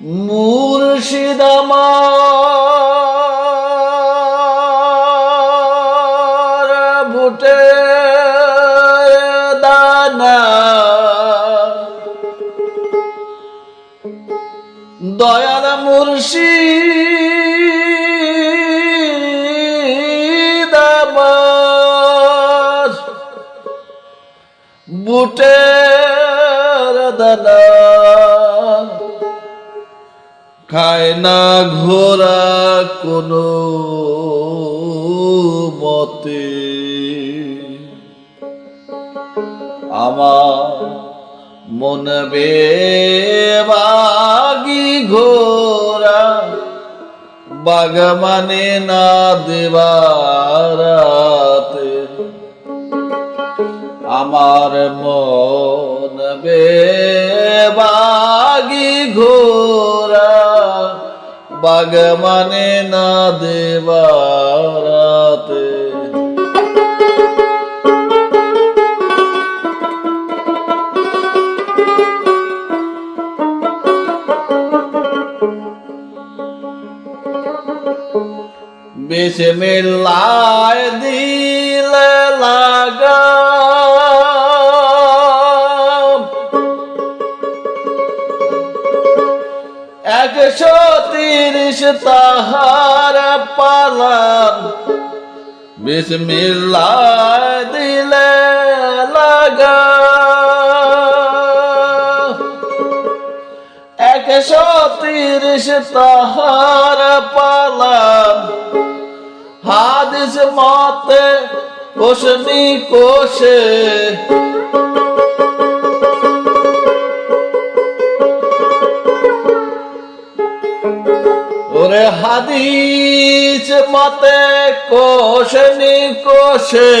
মুর্শিদ আমার বুটে দানা। দয়াল মুর্শিদ আমার বুটের দানা। খায় না ঘোরা কোনো মতে। আমার মন বেবাগি ঘোরা বাগ মানে না দেবারাতে আমার মন বেবাগি বাগ মানে না দেবারাতে। বিসমিল্লাহ দিল লাগা একশো তিরিশ তাহার পালান বিসমিল্লাহ দিলে লাগা। একশো তিরিশ তাহার পালান হাদিস মতে কোশনি কোশে ওরে হাদিস মতে কোশনি কোশে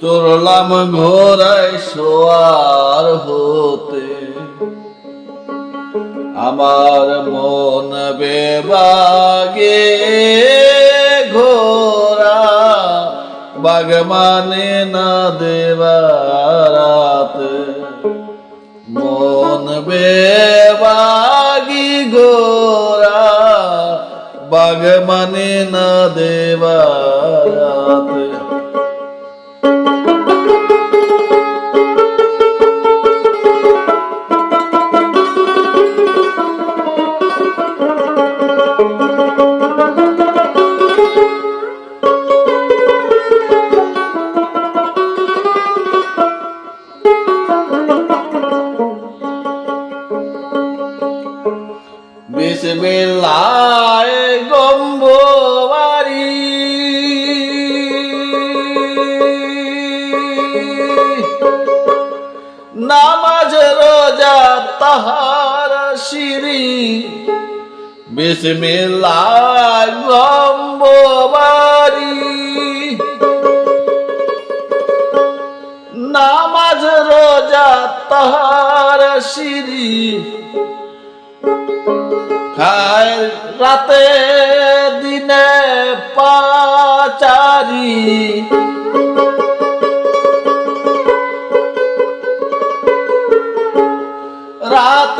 চড়লাম ঘোড়ায় সোয়ার হতে। আমার মন বেবাগে ঘোরা বাগ মানে না দেবারাত। মন বেবাগি বাগ মানে শিরি। বিসমিল্লাহ গম্ববারি নামাজ রোজা তাহার শিরি। খায় রাতে দিনে পাচারি।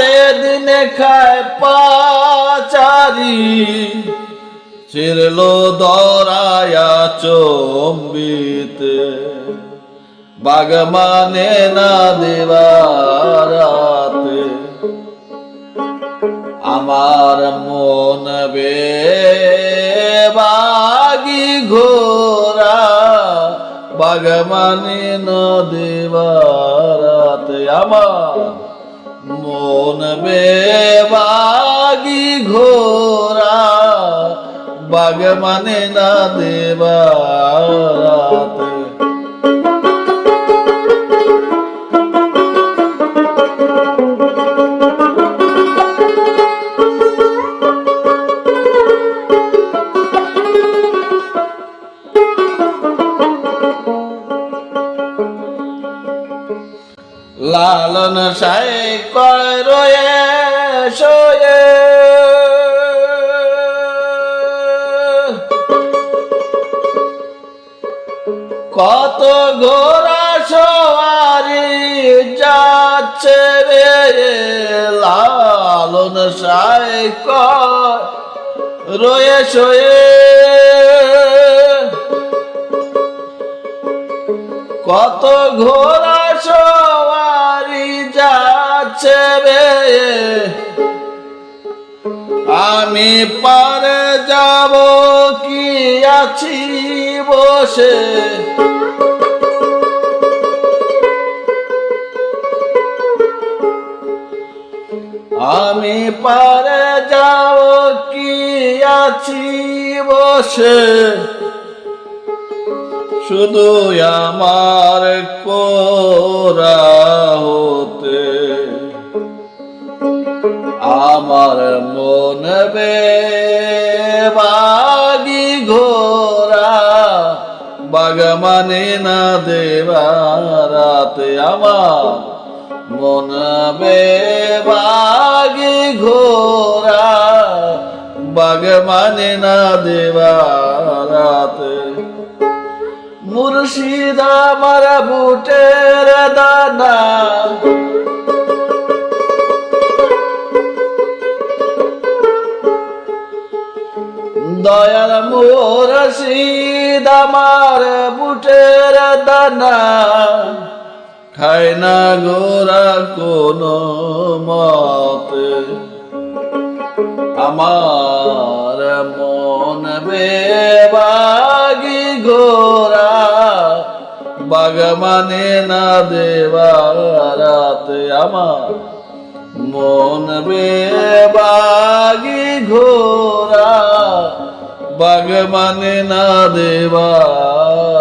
রাতে দিনে খায় পাচারি। ছিড়লো দরায়া চম্বিতে। বাগ মানে না দেবারাতে। আমার মন বেবাগি ঘোরা। বাগ মানে না দেবারাতে। আমার মন বেবাগি ঘোরা বাগ মানে না দেবারাতে লালন সাই কয় রয়ে শোয়ে। কত ঘোরা সওয়ারি যাচ্ছে রে লালন সাই রয়ে শোয়ে। কত ঘোড়া সওয়ারি যাচ্ছে রে। আমি পারে যাব কি আছি বসে? আমি পারে যাব কি আছি বসে? শুধু আমার কোরা হতে। আমার মন বাগি ঘোরা, বাগ মানে না দেবারাতে আমার মন বাগি ঘোরা, বাগ মানে না দেবারাতে মুর্শিদ আমার বুটের দানা। দয়াল মোর শীদ আমার বুটের দানা। খায় না গোরা কোন মতে। আমার মন বেবাগি গোরা বাগ মানে না দেবারাতে আমার মন বেবাগি ঘোরা। বাগ মানে না দেবারাতে